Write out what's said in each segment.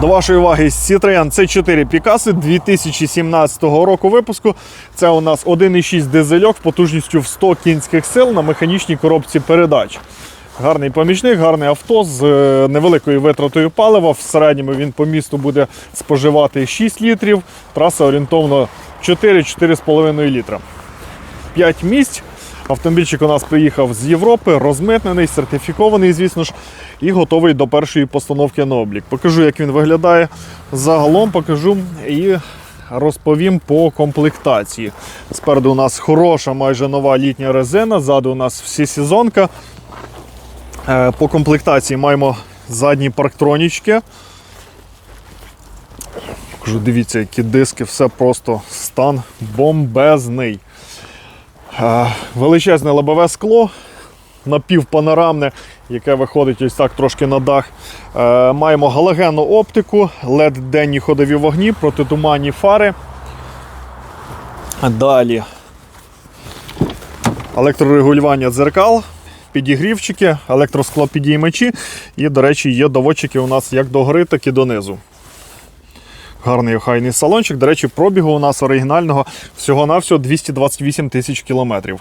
До вашої уваги Citroen C4 Picasso 2017 року випуску. Це у нас 1,6 дизельок з потужністю в 100 кінських сил на механічній коробці передач. Гарний помічник, гарне авто з е, невеликою витратою палива. В середньому він по місту буде споживати 6 літрів, траса орієнтовно 4-4,5 літра. 5 місць. Автомобільчик у нас приїхав з Європи, розмитнений, сертифікований, звісно ж, і готовий до першої постановки на облік. Покажу, як він виглядає загалом, покажу і розповім по комплектації. Спереду у нас хороша, майже нова літня резина, ззаду у нас всесезонка. Е, По комплектації маємо задні парктронічки. Покажу, дивіться, які диски, все просто стан бомбезний. Величезне лобове скло, напівпанорамне, яке виходить ось так трошки на дах. Е, Маємо галогенну оптику, LED денні ходові вогні, протитуманні фари. Далі електрорегулювання дзеркал, підігрівчики, електросклопідіймачі і, до речі, є доводчики у нас як догори, так і донизу. Гарний охайний салончик. До речі, пробігу у нас оригінального всього-навсього 228 тисяч кілометрів.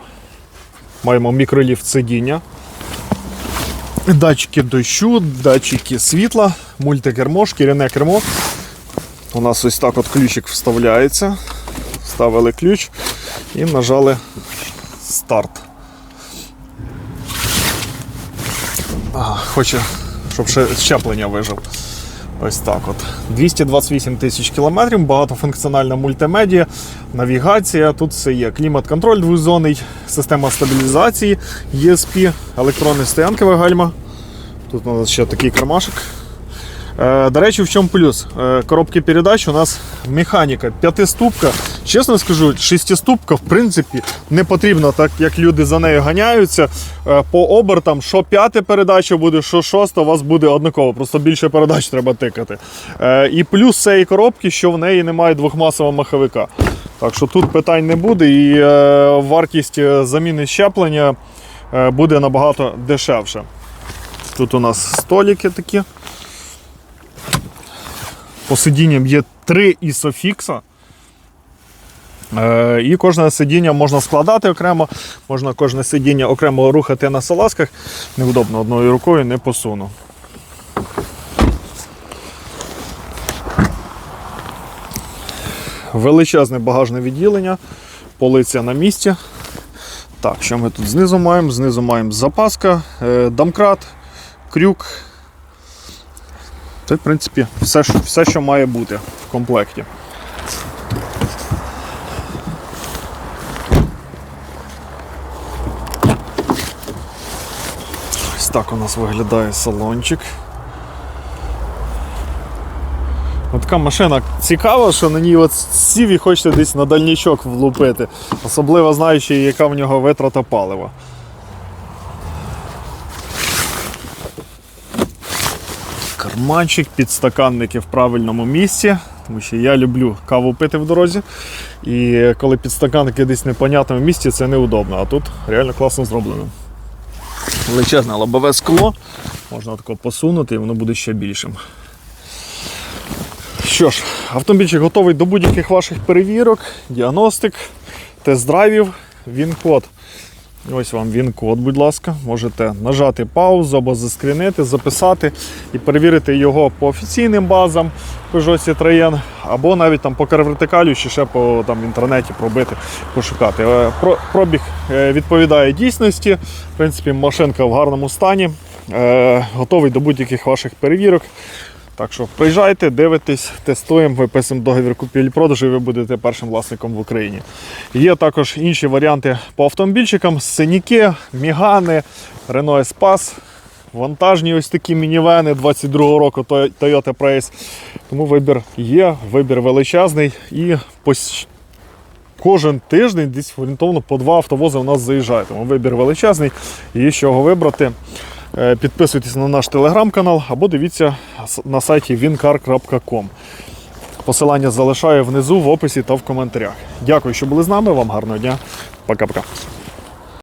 Маємо мікроліфт сидіння, датчики дощу, датчики світла, мультикермо, шкіряне кермо. У нас ось так от ключик вставляється. Вставили ключ і нажали старт. Хоче, щоб ще щеплення вижив. Ось так от. 228 тисяч кілометрів, багатофункціональна мультимедія, навігація. Тут все є. Клімат-контроль двозонний, система стабілізації, ESP, електронні стоянкове гальма. Тут у нас ще такий кармашик. Е, До речі, в чому плюс? Е, Коробки передач у нас механіка, п'ятиступка. Чесно скажу, шестиступка, в принципі, не потрібна, так як люди за нею ганяються. Е, По обертам, що п'яте передача буде, що шоста, у вас буде однаково, просто більше передач треба тикати. Е, І плюс цієї коробки, що в неї немає двохмасового маховика. Так що тут питань не буде, і е, вартість заміни щеплення буде набагато дешевше. Тут у нас столики такі. По сидінням є три ісофікса. Е, І кожне сидіння можна складати окремо, можна кожне сидіння окремо рухати на салазках. Невдобно одною рукою не посуну. Величезне багажне відділення, полиця на місці. Так, що ми тут знизу маємо? Знизу маємо запаска, е, домкрат, крюк, це, в принципі, все, все, що має бути в комплекті. Так у нас виглядає салончик. Така машина цікава, що на ній от сів і хочете десь на дальнічок влупити. Особливо знаючи, яка в нього витрата палива. карманчик, підстаканники в правильному місці, тому що я люблю каву пити в дорозі. І коли підстаканники десь в непонятному місці, це неудобно. А тут реально класно зроблено. Величезне лобове скло, можна тако посунути і воно буде ще більшим. Що ж, автомобільчик готовий до будь-яких ваших перевірок, діагностик, тест-драйвів, він-код. Ось вам він-код, будь ласка. Можете нажати паузу або заскрінити, записати і перевірити його по офіційним базам Peugeot Citroën, або навіть там по вертикалю чи ще по там, інтернеті пробити, пошукати. Е, Про, пробіг е, відповідає дійсності. В принципі, машинка в гарному стані, е, готовий до будь-яких ваших перевірок. Так що приїжджайте, дивитесь, тестуємо, виписуємо договір купівлі-продажу і ви будете першим власником в Україні. Є також інші варіанти по автомобільчикам: синіки, мігани, Renault Espace, вантажні ось такі мінівени 22-го року Toyota Prius. Тому вибір є, вибір величезний і кожен тиждень десь орієнтовно по два автовози у нас заїжджає. Тому вибір величезний, є з чого вибрати. Е, Підписуйтесь на наш телеграм-канал або дивіться на сайті wincar.com. Посилання залишаю внизу в описі та в коментарях. Дякую, що були з нами. Вам гарного дня. Пока-пока.